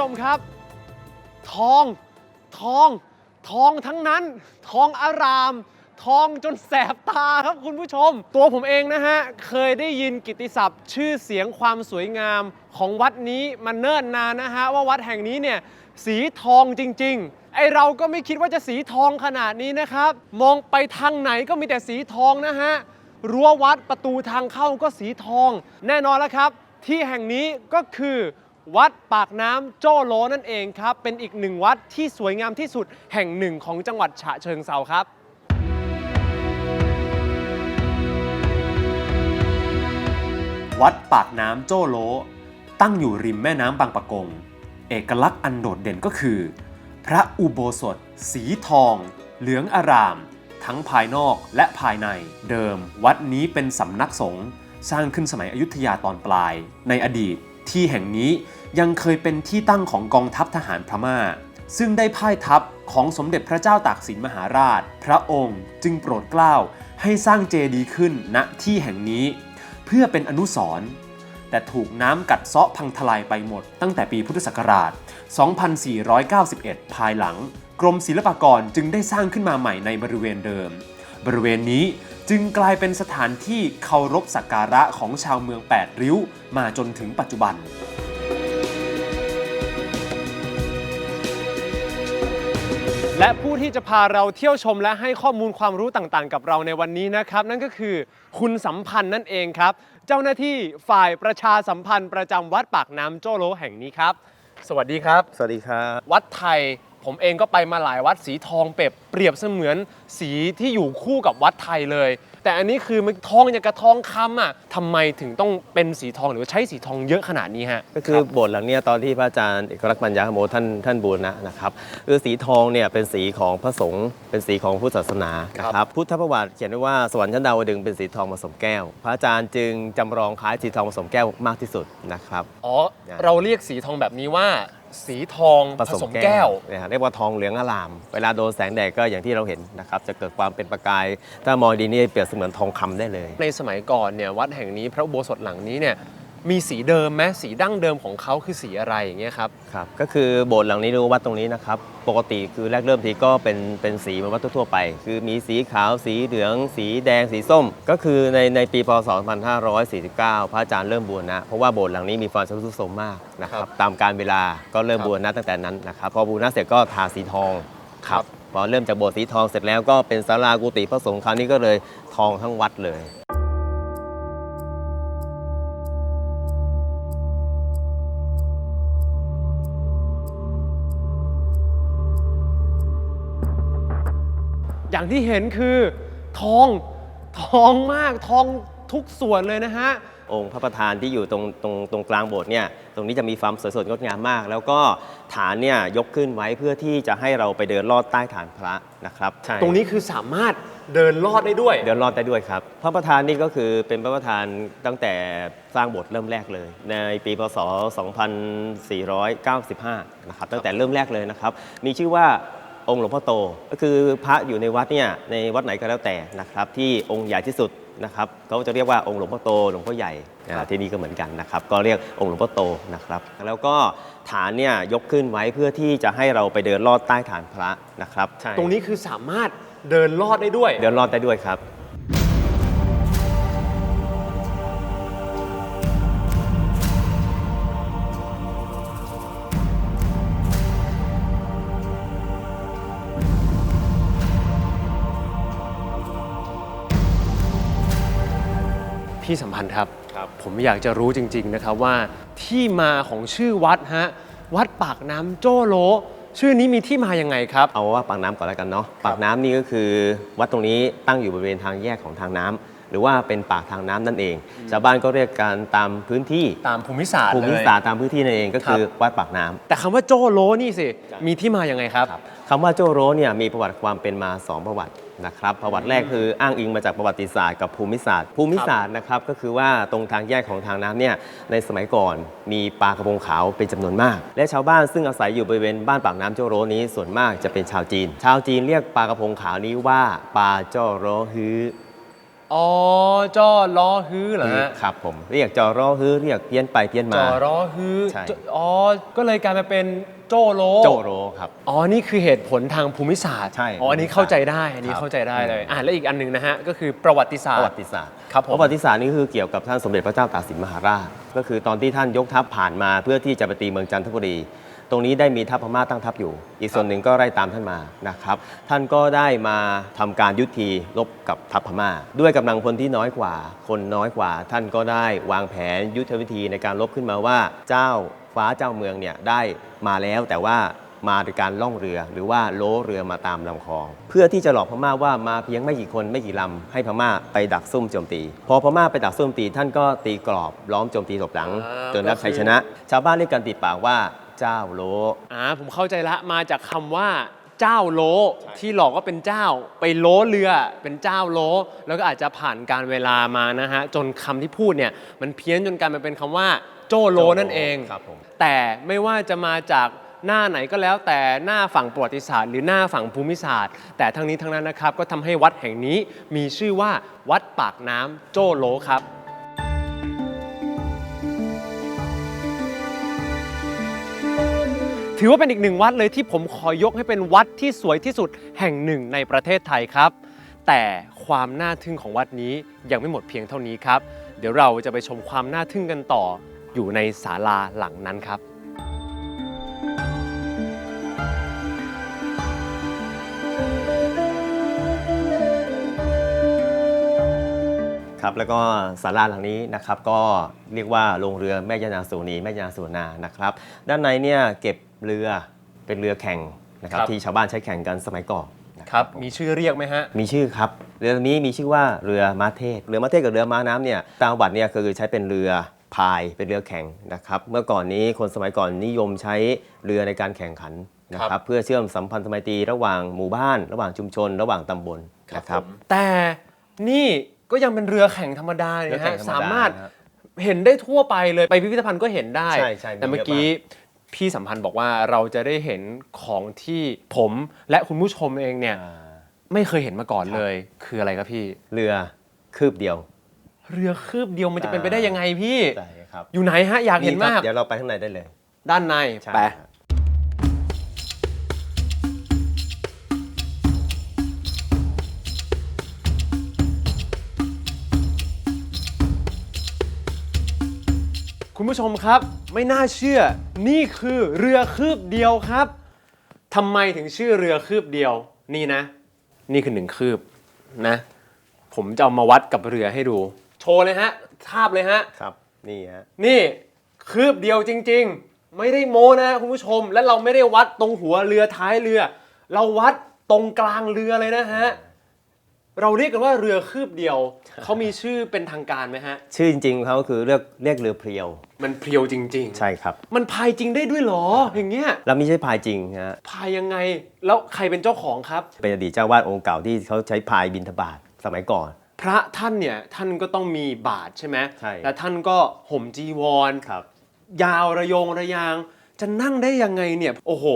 ชมครับ ทอง ทอง ทองทั้งนั้น ทองอาราม ทองจนแสบตาครับคุณผู้ชม ตัวผมเองนะฮะ เคยได้ยินกิติศัพท์ ชื่อเสียงความสวยงามของวัดนี้มาเนิ่นนานนะฮะ ว่าวัดแห่งนี้เนี่ย สีทองจริง ๆไอเราก็ไม่คิดว่าจะสีทองขนาดนี้นะครับ มองไปทางไหนก็มีแต่สีทองนะฮะ รั้ววัดประตูทางเข้าก็สีทอง แน่นอนแล้วครับ ที่แห่งนี้ก็คือ วัดปากน้ำโจ้โลนั่นเองครับ เป็นอีกหนึ่งวัดที่สวยงามที่สุดแห่งหนึ่งของจังหวัดฉะเชิงเซาครับ วัดปากน้ำโจ้โล ตั้งอยู่ริมแม่น้ำบางปะกง เอกลักษณ์อันโดดเด่นก็คือ พระอุโบสถ สีทอง เหลืองอาราม ทั้งภายนอกและภายในเดิม วัดนี้เป็นสำนักสงฆ์สร้างขึ้นสมัยอยุธยาตอนปลาย ในอดีต ที่แห่งนี้ยังเคยเป็นที่ตั้งของกองทัพทหารพม่า ซึ่งได้พ่ายทัพของสมเด็จพระเจ้าตากสินมหาราช พระองค์จึงโปรดเกล้าให้สร้างเจดีย์ขึ้นณที่แห่งนี้ เพื่อเป็นอนุสรณ์แต่ถูกน้ำกัดเซาะพังทลายไปหมด ตั้งแต่ปีพุทธศักราช 2491 ภายหลัง กรมศิลปากรจึงได้สร้างขึ้นมาใหม่ในบริเวณเดิม บริเวณนี้ จึงกลายเป็นสถานที่เคารพสักการะของชาวเมือง8ริ้วมาจนถึงปัจจุบัน และผู้ที่จะพาเราเที่ยวชมและให้ข้อมูลความรู้ต่างๆ กับเราในวันนี้นะครับ นั่นก็คือคุณสัมพันธ์นั่นเองครับ เจ้าหน้าที่ฝ่ายประชาสัมพันธ์ประจำวัดปากน้ำโจโลแห่งนี้ครับ สวัสดีครับ สวัสดีครับ วัดไทย ผมเองก็ไปมาหลายวัดสีทองเปรียบเปรียบเสมือนสีที่อยู่คู่กับวัดไทยเลย แต่อันนี้คือมันทองอย่างกับทองคำอะทำไมถึงต้องเป็นสีทองหรือว่าใช้สีทองเยอะขนาดนี้ฮะ ก็คือโบสถ์หลังเนี้ยตอนที่พระอาจารย์เอกลักษณ์ปัญญาโมท่านท่านบูรณะนะครับคือสีทองเนี่ยเป็นสีของพระสงฆ์เป็นสีของพุทธศาสนานะครับพุทธประวัติเขียนไว้ว่าสวรรค์ชั้นดาวดึงส์เป็นสีทองผสมแก้ว พระอาจารย์จึงจำลองคล้ายสีทองผสมแก้วมากที่สุดนะครับ อ๋อ เราเรียกสีทองแบบนี้ว่า สีทองผสมแก้วเนี่ยเรียกว่าทองเหลืองอลาม เวลาโดนแสงแดดก็อย่างที่เราเห็นนะครับจะเกิดความเป็นประกาย ถ้ามองดีนี่เปรียบเสมือนทองคำได้เลย ในสมัยก่อนเนี่ยวัดแห่งนี้พระอุโบสถหลังนี้เนี่ย มีสีเดิมไหมสีดั้งเดิมของเขาคือสีอะไรอย่างเงี้ยครับ ครับก็คือโบสถ์หลังนี้หรือว่าวัดตรงนี้นะครับ ปกติคือแรกเริ่มทีก็เป็นเป็นสีเหมือนวัดทั่วๆไป คือมีสีขาวสีเหลือง สีแดงสีส้ม ก็คือในในปีพศ 2549 พระอาจารย์เริ่มบูรณะเพราะว่าโบสถ์หลังนี้มีความชำรุดทรุดโทรมมากนะคครัรับบตามการเวลาก็เริ่มครับบูรณะตั้งแต่นั้นนะครับพอบูรณะเสร็จก็ทาสีทองครับพอเริ่มจากโบสถ์สีทองเสร็จแล้วก็เป็นศาลากุฏิพระสงฆ์คราวนี้ก็เลยทองทั้งวัดเลย อย่างที่เห็นคือทองทองมากทองทุกส่วนเลยนะฮะ องค์พระประธานที่อยู่ตรงตรงตรงกลางโบสถ์เนี่ยตรงนี้จะมีความสวยสดงดงามมาก แล้วก็ฐานเนี่ยยกขึ้นไว้เพื่อที่จะให้เราไปเดินลอดใต้ฐานพระนะครับใช่ตรงนี้คือสามารถเดินลอดได้ด้วย เดินลอดได้ด้วยครับพระประธานนี่ก็คือเป็นพระประธานตั้งแต่สร้างโบสถ์เริ่มแรกเลย ในปีพศ 2495 นะครับตั้งแต่เริ่มแรกเลยนะครับมีชื่อว่า องค์หลวงพ่อโต ก็คือพระอยู่ในวัดเนี่ยในวัดไหนก็แล้วแต่นะครับ ที่องค์ใหญ่ที่สุดนะครับเขาจะเรียกว่าองค์หลวงพ่อโตหลวงพ่อใหญ่อ่าที่นี่ก็เหมือนกันนะครับ ก็เรียกองค์หลวงพ่อโตนะครับ แล้วก็ฐานเนี่ยยกขึ้นไว้เพื่อที่จะให้เราไปเดินลอดใต้ฐานพระนะครับใช่ตรงนี้คือสามารถเดินลอดได้ด้วย เดินลอดได้ด้วยครับ พี่สัมพันธ์ครับ ครับ ผมอยากจะรู้จริง ๆ นะครับว่าที่มาของชื่อวัดฮะวัดปากน้ำโจ้โล ชื่อนี้มีที่มายังไงครับ เอาว่าปากน้ำก่อนแล้วกันเนาะปากน้ำนี่ก็คือวัดตรงนี้ตั้งอยู่บริเวณทางแยกของทางน้ำหรือว่าเป็นปากทางน้ำนั่นเองชาวบ้านก็เรียกกันตามพื้นที่ตามภูมิศาสตร์ภูมิเลยศาสตร์ตามพื้นที่นั่นเองก็คือวัดปากน้ำ แต่คำว่าโจ้โลนี่สิ มีที่มายังไงครับ ค คำว่าโจโรเนี่ยมีประวัติความเป็นมา 2 ประวัตินะครับประวัติแรกคืออ้างอิงมาจากประวัติศาสตร์กับภูมิศาสตร์ ภูมิศาสตร์นะครับก็คือว่าตรงทางแยกของทางน้ำเนี่ยในสมัยก่อนมีปลากระพงขาวเป็นจำนวนมาก และชาวบ้านซึ่งอาศัยอยู่บริเวณบ้านปากน้ำโจโรนี้ส่วนมากจะเป็นชาวจีน ชาวจีนเรียกปลากระพงขาวนี้ว่าปลาโจโรฮือ อ๋อจ้อล้อฮื้อเหรอฮะครับผมเรียกจอรอฮือเรียกเพี้ยนไปเพี้ยนจมาอล้อฮื้อใช่ จอ๋อก็เลยกลายมาเป็นโจโลโจโรครับ อ๋อนี่คือเหตุผลทางภูมิศาสตร์ใช่อ๋ออันนี้เข้าใจได้อันนี้ครับ เข้าใจได้เลยอ่าและอีกอันหนึ่งนะฮะก็คือประวัติศาสปตระวัร์ ติศาสตร์ครับผม ประวัติศาสตร์นี่คือเกี่ยวกับท่านสมเด็จพระเจ้าตากสินมหาราช ก็คือตอนที่ท่านยกทัพผ่านมาเพื่อที่จะไปตีเมืองจันทบุรี ตรงนี้ได้มีทัพพม่าตั้งทัพอยู่ อีกส่วนหนึ่งก็ไล่ตามท่านมานะครับ ท่านก็ได้มาทำการยุทธีรบกับทัพพม่า ด้วยกำลังพลที่น้อยกว่า คนน้อยกว่า ท่านก็ได้วางแผนยุทธวิธีในการรบขึ้นมาว่าเจ้าฟ้าเจ้าเมืองเนี่ยได้มาแล้วแต่ว่ามาโดยการล่องเรือหรือว่าโล้เรือมาตามลำคลอง เพื่อที่จะหลอกพม่าว่ามาเพียงไม่กี่คนไม่กี่ลำให้พม่าไปดักซุ่มโจมตี พอพม่าไปดักซุ่มตี ท่านก็ตีกรอบล้อมโจมตีตบหลังจนรับชัยชนะ ชาวบ้านเรียกกันติดปากว่า เจ้าโล อ่าผมเข้าใจละมาจากคำว่าเจ้าโลที่หลอกว่าเป็นเจ้า ไปโลเรือเป็นเจ้าโล แล้วก็อาจจะผ่านการเวลามานะฮะจนคำที่พูดเนี่ยมันเพี้ยนจนกลายมาเป็นคำว่าโจโลนั่นเอง ครับผม แต่ไม่ว่าจะมาจากหน้าไหนก็แล้วแต่หน้าฝั่งประวัติศาสตร์ หรือหน้าฝั่งภูมิศาสตร์ แต่ทั้งนี้ทั้งนั้นนะครับก็ทำให้วัดแห่งนี้มีชื่อว่าวัดปากน้ำโจ้โลครับ ถือว่าเป็นอีกหนึ่งวัดเลยที่ผมขอยกให้เป็นวัดที่สวยที่สุดแห่งหนึ่งในประเทศไทยครับ แต่ความน่าทึ่งของวัดนี้ยังไม่หมดเพียงเท่านี้ครับ เดี๋ยวเราจะไปชมความน่าทึ่งกันต่ออยู่ในศาลาหลังนั้นครับครับแล้วก็ศาลาหลังนี้นะครับก็เรียกว่าโรงเรือแม่ยานาสูนีแม่ยานาสูนานะครับ ด้านในเนี่ยเก็บ เรือเป็นเรือแข่งนะครับครับ ที่ชาวบ้านใช้แข่งกันสมัยก่อนนะครับ มีชื่อเรียกไหมฮะ มีชื่อครับ เรือลำนี้มีชื่อว่าเรือม้าเทศเรือม้าเทศกับเรือม้าน้ำเนี่ยตามประวัติเนี่ยคือใช้เป็นเรือพายเป็นเรือแข่งนะครับเมื่อก่อนนี้คนสมัยก่อนนิยมใช้เรือในการแข่งขันนะคครัรับ บเพื่อเชื่อมสัมพันธไมตรีระหว่างหมู่บ้าน ระหว่างชุมชน ระหว่างตำบลนะครับ แต่นี่ก็ยังเป็นเรือแข่งธรรมดาเลยเรือแข่นะฮะงธรรมดาสามารถนะครับเห็นได้ทั่วไปเลยไปพิพิธภัณฑ์ก็เห็นได้ ใช่ใช่มีแต่เมื่อเยอะกี้ม พี่สัมพันธ์บอกว่าเราจะได้เห็นของที่ผมและคุณผู้ชมเองเนี่ยอ่าไม่เคยเห็นมาก่อนเลย คืออะไรครับพี่ เรือคืบเดียว เรือคืบเดียวมันจะเป็นไปได้ยังไงพี่ ใช่ครับ อยู่ไหนฮะ อยากเห็นครับมาก เดี๋ยวเราไปข้างในได้เลย ด้านในใช่ไป ครับคุณผู้ชมครับ ไม่น่าเชื่อ นี่คือเรือคืบเดียวครับทำไมถึงชื่อเรือคืบเดียว นี่นะ นี่คือหนึ่งคืบนะ ผมจะเอามาวัดกับเรือให้ดู โชว์เลยฮะทาบเลยฮะ ครับ นี่ฮะ นี่คืบเดียวจริง ๆ ไม่ได้โม้นะคุณผู้ชม และเราไม่ได้วัดตรงหัวเรือท้ายเรือ เราวัดตรงกลางเรือเลยนะฮะ เราเรียกกันว่าเรือคืบเดียว เขามีชื่อเป็นทางการไหมฮะ ชื่อจริงๆเขาคือเรียกเรียกเรือเพรียว มันเพรียวจริง ๆ ใช่ครับ มันพายจริงได้ด้วยเหรออย่างเงี้ยแล้วไม่ใช่พายจริงฮะพายยังไงแล้วใครเป็นเจ้าของครับ เป็นอดีตเจ้าวาดองค์เก่าที่เขาใช้พายบินทบาทสมัยก่อน พระท่านเนี่ยท่านก็ต้องมีบาทใช่ไหมใช่ และท่านก็ห่มจีวร ครับ ยาวระยงระยาง จะนั่งได้ยังไงเนี่ย โอ้โห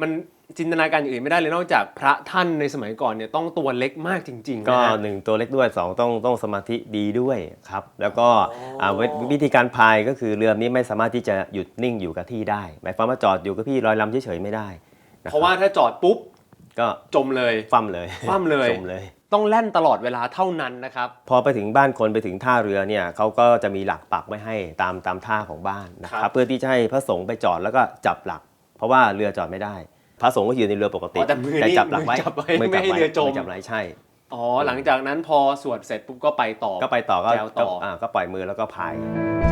มัน จินตนาการอย่างอื่นไม่ได้เลยนอกจากพระท่านในสมัยก่อนเนี่ยต้องตัวเล็กมากจริงๆก็นะฮะ หนึ่งตัวเล็กด้วยสองต้องต้องสมาธิดีด้วยครับแล้วก็าวิวิธีการพายก็คือเรือนี้ไม่สามารถที่จะหยุดนิ่งอยู่กับที่ได้ หมายความว่าจอดอยู่กับที่ลอยลำเฉยๆไม่ได้นคบเพราะว่าถ้าจอดปุ๊บก็จมเลย คว่ำเลยคว่ำเลย จมเลย ต้องแล่นตลอดเวลาเท่านั้นนะครับ พอไปถึงบ้านคนไปถึงท่าเรือเนี่ยเขาก็จะมีหลักปักไว้ให้ตามตามท่าของบ้านนะคครัรับบ เพื่อที่จะให้พระสงฆ์ไปจอดแล้วก็จับหลัก เพราะว่าเรือจอดไม่ได้ พระสงฆ์ก็อยู่ในเรือปกติอ๋อแต่มือนี่จับหลักไว้มือจับไว้มืไม่ให้เรือจม จับไว้ใช่ อ๋อหลังจากนั้นพอสวดเสร็จปุ๊บก็ไปต่อก็ไปต่อก็แจวต่อ ก็าก็ปล่อยมือแล้วก็พายอ